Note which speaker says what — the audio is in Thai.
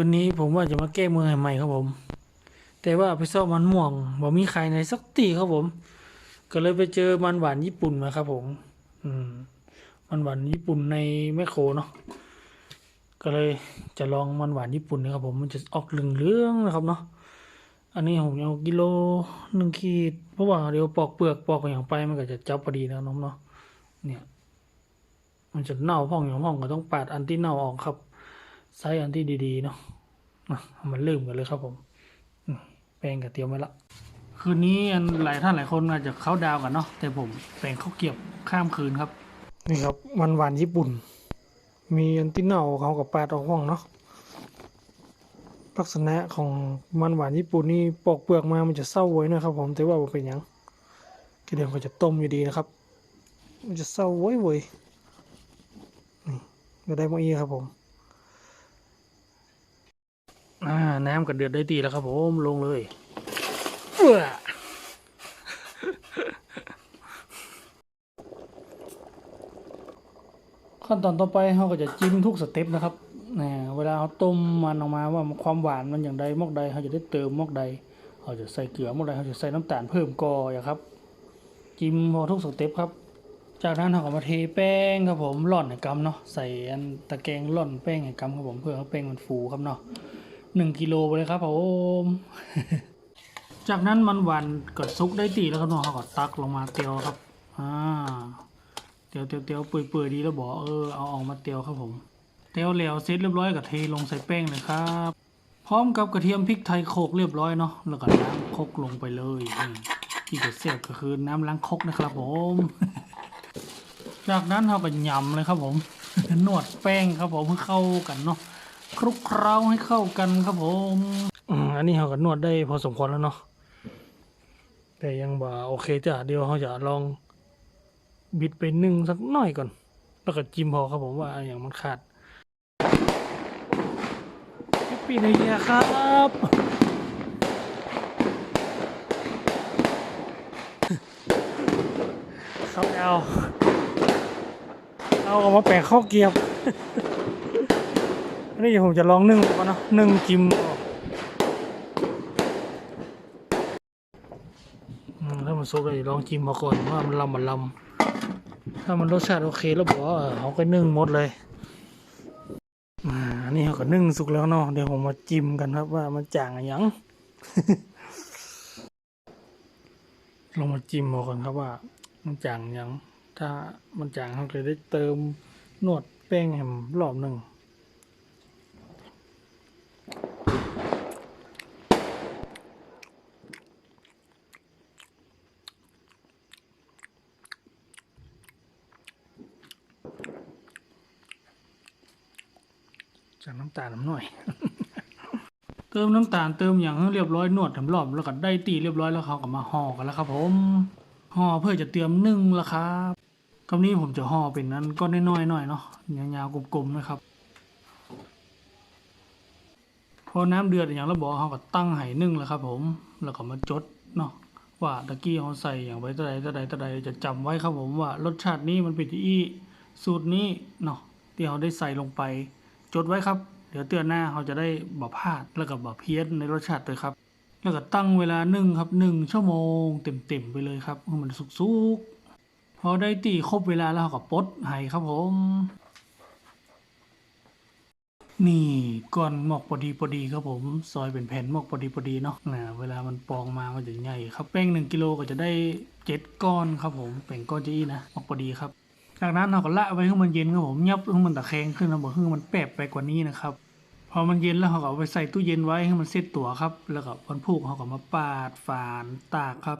Speaker 1: คืนนี้ผมว่าจะมาแก้มือให้ใหม่ครับผม แต่ว่าไปซ่อมมันม่วงบ่มีใครในสักตีครับผม ก็เลยไปเจอมันหวานญี่ปุ่นมาครับผม อืม มันหวานญี่ปุ่นในแมคโครเนาะก็เลยจะลองมันหวานญี่ปุ่นนะครับผมมันจะออกเหลืองๆนะครับเนาะอันนี้ผมเอากิโลหนึ่งขีดเพราะว่าเดี๋ยวปอกเปลือกปอกอย่างไปมันก็จะจับพอดีนะน้องเนาะเนี่ย มันจะเน่าพ่องอย่างพ่องก็ต้องปาดอันที่เน่าออกครับ ไซส์อันที่ดีๆเนาะมันลืมกันเลยครับผมแป้งกับเตรียมไว้ละคืนนี้อันหลายท่านหลายคนอาจจะเข้าดาวกันเนาะแต่ผมแป้งข้าวเกรียบข้ามคืนครับ นี่ครับมันหวานญี่ปุ่น มีอันที่เน่าเขากับปลาดอกห้องเนาะลักษณะของมันหวานญี่ปุ่นนี่ปอกเปลือกมามันจะเศร้าไว้นะครับ ผมแต่ว่ามันเป็นยังก็เดี๋ยวก็จะต้มอยู่ดีนะครับ มันจะเศร้าไว้เว้ยนี่ก็ได้มาอีครับผม อ่า น้ำก็เดือดได้ดีแล้วครับผมลงเลยขั้นตอนต่อไปเราก็จะจิ้มทุกสเต็ปนะครับนะเวลาเราต้มมันออกมาว่าความหวานมันอย่างใดมอกใดเราจะได้เติมมอกใดเราจะใส่เกลือมอกใดเราจะใส่น้ำตาลเพิ่มก่ออย่างครับ จิ้มพอทุกสเต็ปครับ จากนั้นเราก็มาเทแป้งครับผมร่อนให้กำเนาะใส่อันตะแกรงร่อนแป้งให้กำครับผมเพื่อให้แป้งมันฟูครับเนาะ หนึ่งกิโลไปเลยครับผมจากนั้นมันหวานก็ซุกได้ตีแล้วครับเนาะเขาก็ตักลงมาเตียวครับอ่าเตียวเตียวเตียวเปื่อยเปื่อยดีแล้วบอกเออเอาออกมาเตียวครับผมเตียวแล้วเสร็จเรียบร้อยก็เทลงใส่แป้งเลยครับ พร้อมกับกระเทียมพริกไทยโขกเรียบร้อยเนาะแล้วก็ล้างคกลงไปเลยที่จะเสียบก็คือน้ำล้างคกนะครับผม จากนั้นเราก็ยำเลยครับผมนวดแป้งครับผมเพื่อเข้ากันเนาะ คลุกเคล้าให้เข้ากันครับผมอันนี้เราก็นวดได้พอสมควรแล้วเนาะแต่ยังบ่โอเคจ้ะเดี๋ยวเราจะลองบิดไปนึ่งสักหน่อยก่อน แล้วก็จิ้มพอครับผมว่าอย่างมันขาดแฮปปี้นิวเยียครับเขาเอาเอาออกมาแปะข้าเกียบ อันนี้เดี๋ยวผมจะลองนึ่งก่อนเนาะนึ่งจิ้มออกอืมถ้ามันสุกเลยลองจิ้มมาก่อนว่ามันลำมันลำถ้ามันรสชาติโอเคแล้วบอกว่าเขาก็นึ่งหมดเลยอันนี้เขาก็นึ่งสุกแล้วเนาะเดี๋ยวผมมาจิ้มกันครับว่ามันจางอะไรยังลองมาจิ้มาก่อนครับว่า มันจางยังถ้ามันจางเราจะได้เติมนวดแป้งแฮมรอบหนึ่ง จากน้ำตาลน้ำหน่อย เติมน้ำตาลเติมอย่างเรียบร้อยนวดทำรอบแล้วก็ได้ตีเรียบร้อยแล้วเขาก็มาห่อกันแล้วครับผมห่อเพื่อจะเตรียมนึ่งล้วครับคำนี้ผมจะห่อเป็นนั้นก็น้อยๆหน่อยเนาะยาวๆกลมๆนะครับพอน้ำเดือดอย่างเราบอกเขาก็ตั้งไหนึ่งแล้วครับ ผม แล้วก็มาจดเนาะว่าตะกี้เขาใส่อย่างไว้ตะใดตะใดตะใดจะจำไว้ครับผมว่ารสชาตินี้มันเป็นที่สูตรนี้เนาะที่เขาได้ใส่ลงไป จดไว้ครับ เดี๋ยวเตือนหน้าเขาจะได้บ่พลาดแล้วก็บ่เพี้ยนในรสชาติเลยครับ แล้วก็ตั้งเวลานึ่งครับหนึ่งชั่วโมงเต็มๆไปเลยครับให้มันสุกๆพอได้ตีครบเวลาแล้วเขาก็ปดให้ครับผมนี่ก้อนหมอกพอดีพอดีครับผม ซอยเป็นแผ่นหมอกพอดีพอดีเนาะนะเวลามันปองมามันจะใหญ่ครับแป้งหนึ่งกิโลก็จะได้เจ็ดก้อนครับผมแป้งก้อนจะอี้นะหมอกพอดีครับ จากนั้นเราก็ละไว้ให้มันเย็นครับผมยับให้มันตะแคงขึ้นเราบอกให้มันแปบไปกว่านี้นะครับพอมันเย็นแล้วเราก็เอาไปใส่ตู้เย็นไว้ให้มันเซ็ตตัวครับ แล้วก็วันพุกเราก็มาปาดฝานตากครับ